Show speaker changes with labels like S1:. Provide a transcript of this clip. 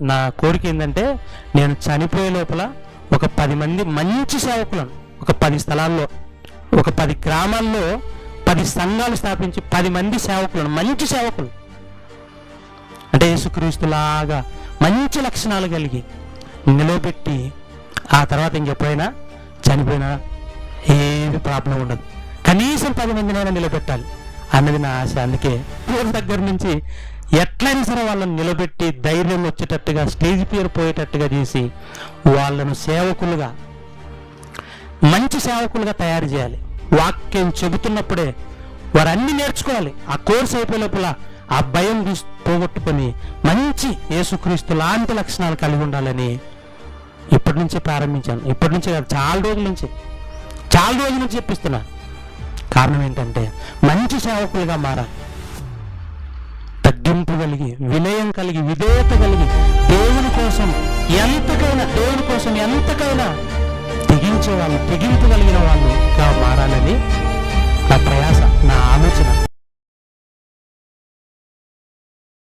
S1: నా కోరిక ఏంటంటే నేను చనిపోయే లోపల ఒక పది మంది మంచి సేవకులను ఒక పది స్థలాల్లో ఒక పది గ్రామాల్లో పది సంఘాలు స్థాపించి పది మంది సేవకులను మంచి సేవకులు. అంటే యేసుక్రీస్తులాగా మంచి లక్షణాలు కలిగి నిలబెట్టి ఆ తర్వాత ఇంకెప్పుడైనా చనిపోయినా ఏది ప్రాబ్లం ఉండదు. కనీసం పది మందినైనా నిలబెట్టాలి అన్నది నా ఆశ. అందుకే దగ్గర నుంచి ఎట్లయినా సరే వాళ్ళని నిలబెట్టి ధైర్యం వచ్చేటట్టుగా స్టేజ్ పేరు పోయేటట్టుగా చేసి వాళ్ళను సేవకులుగా మంచి సేవకులుగా తయారు చేయాలి. వాక్యం చెబుతున్నప్పుడే వారు అన్ని నేర్చుకోవాలి. ఆ కోర్స్ అయిపోయే లోపల ఆ భయం పోగొట్టుకొని మంచి యేసుక్రీస్తు లాంటి లక్షణాలు కలిగి ఉండాలని ఇప్పటి నుంచే ప్రారంభించాను. ఇప్పటి నుంచే కాదు చాలా రోజుల నుంచి. చాలా రోజుల నుంచి చెప్పిస్తున్నా. కారణం ఏంటంటే మంచి సేవకులుగా మారాలి. కలిగి వినయం కలిగి విధేయత కలిగి దేవుని కోసం ఎంతకైనా దేవుని కోసం ఎంతకైనా తెగించే వాళ్ళు తెగింపు